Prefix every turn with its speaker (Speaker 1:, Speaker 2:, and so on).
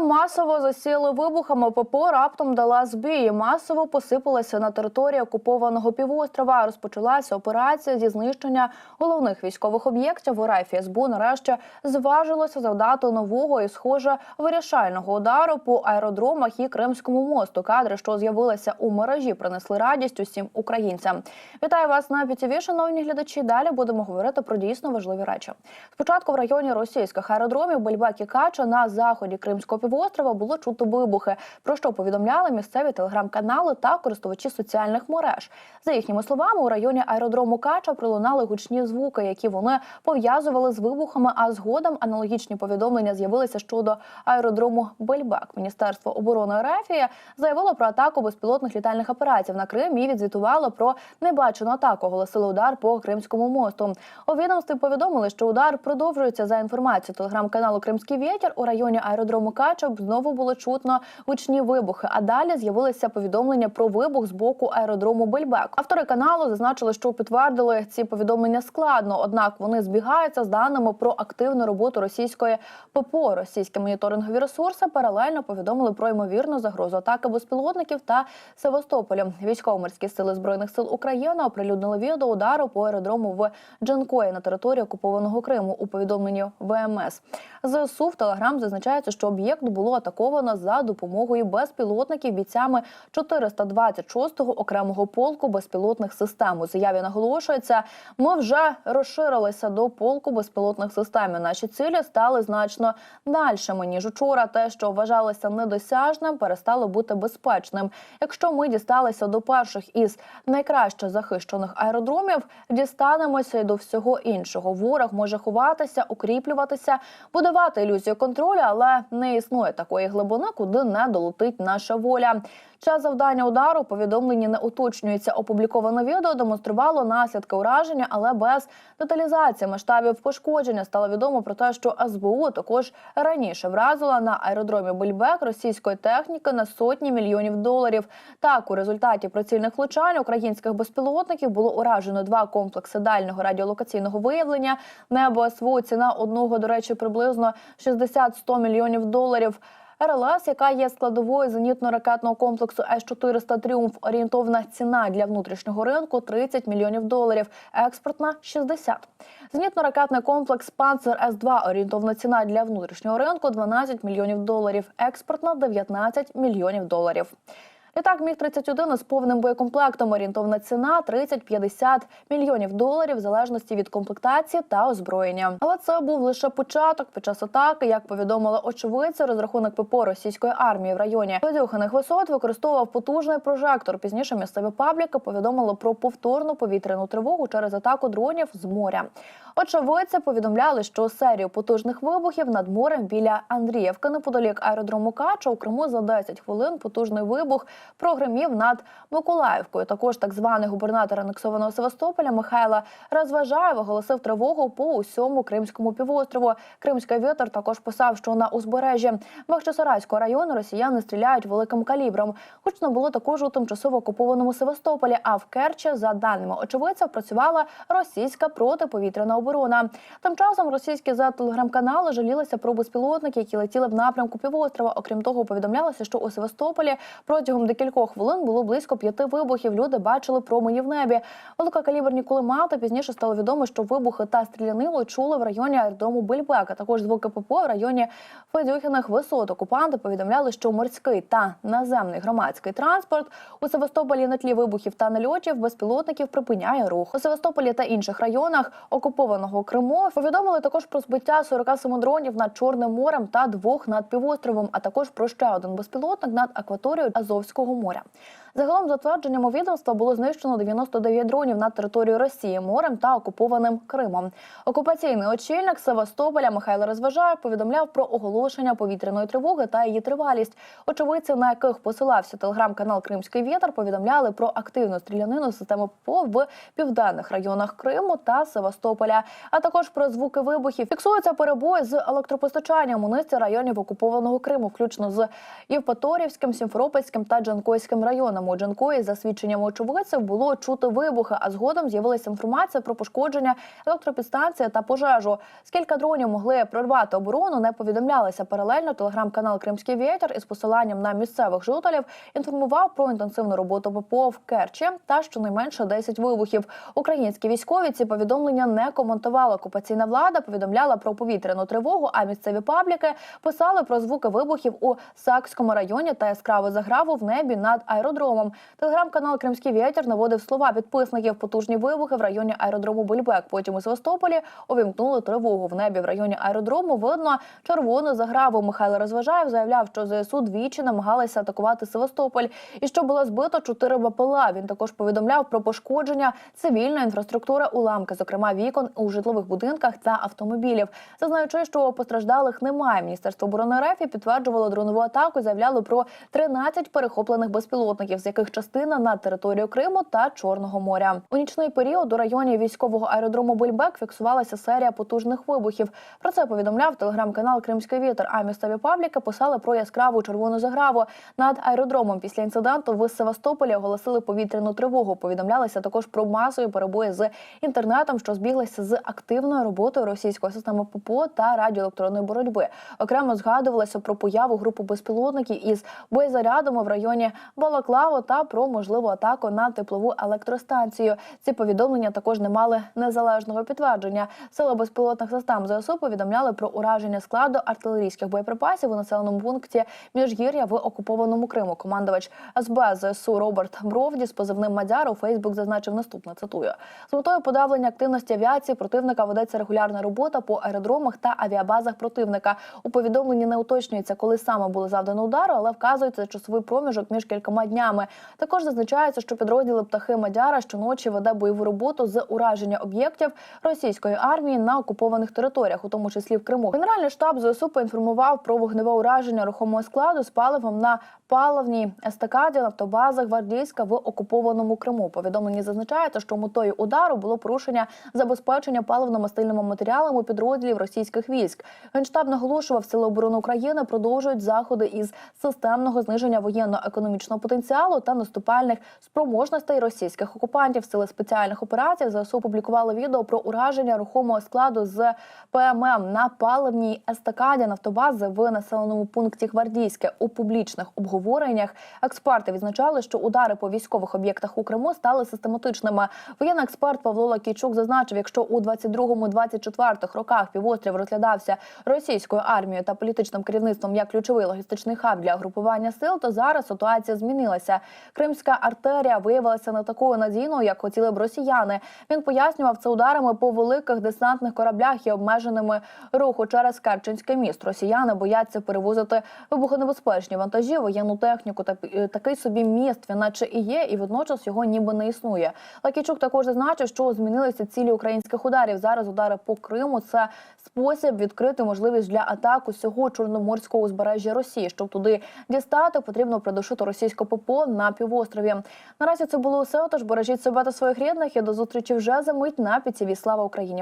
Speaker 1: масово засіяли вибухами. ППО раптом дала збій. Масово посипалася на території окупованого півострова. Розпочалася операція зі знищення головних військових об'єктів. У РФ СБУ нарешті зважилося завдати нового і, схоже, вирішального удару по аеродромах і Кримському мосту. Кадри, що з'явилися у мережі, принесли радість усім українцям. Вітаю вас на ПІТІВІ, шановні глядачі. Далі будемо говорити про дійсно важливі речі. Спочатку в районі російських аеродромів Бельбек і Кача на заході Кримського півострова було чути вибухи, про що повідомляли місцеві телеграм-канали та користувачі соціальних мереж. За їхніми словами, у районі аеродрому Кача пролунали гучні звуки, які вони пов'язували з вибухами. А згодом аналогічні повідомлення з'явилися щодо аеродрому Бельбек. Міністерство оборони РФ заявило про атаку безпілотних літальних апаратів на Крим і відзвітувало про небачену атаку. Оголосили удар по Кримському мосту. У відомстві повідомили, що удар продовжується за інформацією телеграм-каналу Кримський вітер у районі аеродрому Кача знову було чутно гучні вибухи. А далі з'явилися повідомлення про вибух з боку аеродрому Бельбек. Автори каналу зазначили, що підтвердили ці повідомлення складно однак вони збігаються з даними про активну роботу російської ППО. Російські моніторингові ресурси паралельно повідомили про ймовірну загрозу атаки безпілотників та Севастополі. Військово-морські сили збройних сил України оприлюднили відео удару по аеродрому в Джанкої на території окупованого Криму. У повідомленні ВМС ЗСУ в Телеграм зазначається, що об'єкт було атаковано за допомогою безпілотників бійцями 426-го окремого полку безпілотних систем. У заяві наголошується, ми вже розширилися до полку безпілотних систем. Наші цілі стали значно дальшими ніж учора. Те, що вважалося недосяжним, перестало бути безпечним. Якщо ми дісталися до перших із найкраще захищених аеродромів, дістанемося й до всього іншого. Ворог може ховатися, укріплюватися, будувати ілюзію контролю, але не існує такої глибини, куди не долетить наша воля. Час завдання удару повідомлені не уточнюється. Опубліковане відео демонструвало наслідки ураження, але без деталізації масштабів пошкодження стало відомо про те, що СБУ також раніше вразила на аеродромі Бельбек російської техніки на сотні мільйонів доларів. Так, у результаті прицільних влучань українських безпілотників було уражено два комплекси дальнього радіолокаційного виявлення. Небо СВУ ціна одного, до речі, приблизно 60-100 мільйонів доларів. РЛС, яка є складовою зенітно-ракетного комплексу С-400 «Тріумф», орієнтовна ціна для внутрішнього ринку 30 мільйонів доларів, експортна – 60. Зенітно-ракетний комплекс «Панцер С-2», орієнтовна ціна для внутрішнього ринку 12 мільйонів доларів, експортна – 19 мільйонів доларів. Літак міг 31 з повним боєкомплектом. Орієнтовна ціна 30-50 мільйонів доларів в залежності від комплектації та озброєння. Але це був лише початок. Під час атаки, як повідомили очевидці, розрахунок ППО російської армії в районі Ведюханих висот використовував потужний прожектор. Пізніше місцеві пабліки повідомили про повторну повітряну тривогу через атаку дронів з моря. Очевидці повідомляли, що серію потужних вибухів над морем біля Андріївки неподалік аеродрому Кача у Криму за 10 хвилин потужний вибух прогремів над Миколаївкою. Також так званий губернатор анексованого Севастополя Михайла Розважаєв оголосив тривогу по усьому Кримському півострову. Кримський вітер також писав, що на узбережжі Бахчисарайського району росіяни стріляють великим калібром. Гучно було також у тимчасово окупованому Севастополі. А в Керчі, за даними очевидців, працювала російська протиповітряна оборона. Тим часом російські за телеграм-канали жалілися про безпілотники, які летіли в напрямку півострова. Окрім того, повідомлялося, що у Севастополі протягом декількох хвилин було близько п'яти вибухів. Люди бачили промені в небі. Великокаліберні кулемети. Пізніше стало відомо, що вибухи та стрілянило чули в районі аеродому Бельбека. Також звуки ППО в районі Федюхіних висот. Окупанти повідомляли, що морський та наземний громадський транспорт у Севастополі на тлі вибухів та нальотів безпілотників припиняє рух. У Севастополі та інших районах окупованого Криму повідомили також про збиття 47 дронів над Чорним морем та двох над півостровом, а також про ще один безпілотник над акваторією Азовського моря. Загалом, за твердженнями відомства, було знищено 99 дронів на територію Росії морем та окупованим Кримом. Окупаційний очільник Севастополя Михайло Розважаєв повідомляв про оголошення повітряної тривоги та її тривалість. Очевидці, на яких посилався телеграм-канал Кримський вітер, повідомляли про активну стрілянину системи ППО в південних районах Криму та Севастополя, а також про звуки вибухів. Фіксуються перебої з електропостачанням у низці районів окупованого Криму, включно з Євпаторівським, Сімферопольським та Джанкойським районами. Південному Джанкої, за свідченнями очевидців, було чути вибухи, а згодом з'явилася інформація про пошкодження електропідстанції та пожежу. Скільки дронів могли прорвати оборону, не повідомлялося. Паралельно телеграм-канал Кримський вітер із посиланням на місцевих жителів інформував про інтенсивну роботу ППО в Керчі та щонайменше 10 вибухів. Українські військові ці повідомлення не коментували. Окупаційна влада повідомляла про повітряну тривогу, а місцеві пабліки писали про звуки вибухів у Сакському районі та яскраву заграву в небі над аеродромом. Телеграм-канал Кримський вітер наводив слова підписників. Потужні вибухи в районі аеродрому Бульбек. Потім у Севастополі увімкнули тривогу в небі в районі аеродрому. Видно червону заграву. Михайло Розважаєв заявляв, що ЗСУ двічі намагалися атакувати Севастополь і що було збито чотири БПЛА. Він також повідомляв про пошкодження цивільної інфраструктури уламки, зокрема вікон у житлових будинках та автомобілів. Зазнаючи, що постраждалих немає. Міністерство оборони РФ підтверджувало дронову атаку. Заявляло про 13 перехоплених безпілотників, з яких частина на територію Криму та Чорного моря. У нічний період у районі військового аеродрому Бульбек фіксувалася серія потужних вибухів. Про це повідомляв телеграм-канал Кримський вітер. А місцеві пабліки писали про яскраву червону заграву над аеродромом. Після інциденту в Севастополі оголосили повітряну тривогу. Повідомлялися також про масові перебої з інтернетом, що збіглися з активною роботою російської системи ППО та радіоелектронної боротьби. Окремо згадувалося про появу групи безпілотників із боєзарядами в районі Балаклаву та про можливу атаку на теплову електростанцію. Ці повідомлення також не мали незалежного підтвердження. Сили безпілотних систем ЗСУ повідомляли про ураження складу артилерійських боєприпасів у населеному пункті Міжгір'я в окупованому Криму. Командувач СБ ЗСУ Роберт Бровді з позивним Мадяр у Фейсбук зазначив наступне. Цитую з метою подавлення активності авіації противника ведеться регулярна робота по аеродромах та авіабазах противника. У повідомленні не уточнюється, коли саме було завдано удару, але вказується часовий проміжок між кількома днями. Також зазначається, що підрозділи птахи Мадяра щоночі веде бойову роботу з ураження об'єктів російської армії на окупованих територіях, у тому числі в Криму. Генеральний штаб ЗСУ поінформував про вогневе ураження рухомого складу з паливом на паливній естакаді нафтобази Гвардійська в окупованому Криму. У Повідомленні зазначається, що метою удару було порушення забезпечення паливно-мастильними матеріалами підрозділів російських військ. Генштаб наголошував, сили оборони України продовжують заходи із системного зниження воєнно-економічного потенціалу та наступальних спроможностей російських окупантів. Сили спеціальних операцій ЗСУ опублікували відео про ураження рухомого складу з ПММ на паливній естакаді нафтобази в населеному пункті Гвардійське у публічних обговореннях. Експерти відзначали, що удари по військових об'єктах у Криму стали систематичними. Воєнний експерт Павло Лакійчук зазначив, якщо у 22-24 роках півострів розглядався російською армією та політичним керівництвом як ключовий логістичний хаб для групування сил, то зараз ситуація змінилася. Кримська артерія виявилася не такою надійною, як хотіли б росіяни. Він пояснював це ударами по великих десантних кораблях і обмеженими руху через Керченське міст. Росіяни бояться перевозити вибухонебезпечні вантажі, воєнну техніку та е, такий собі міст, він наче і є, і водночас його ніби не існує. Лакічук також зазначив, що змінилися цілі українських ударів. Зараз удари по Криму це спосіб відкрити можливість для атак усього чорноморського узбережжя Росії. Щоб туди дістати, потрібно придушити російське На півострові. Наразі це було все. Отож бережіть себе та своїх рідних і до зустрічі вже за мить на піціві. Слава Україні.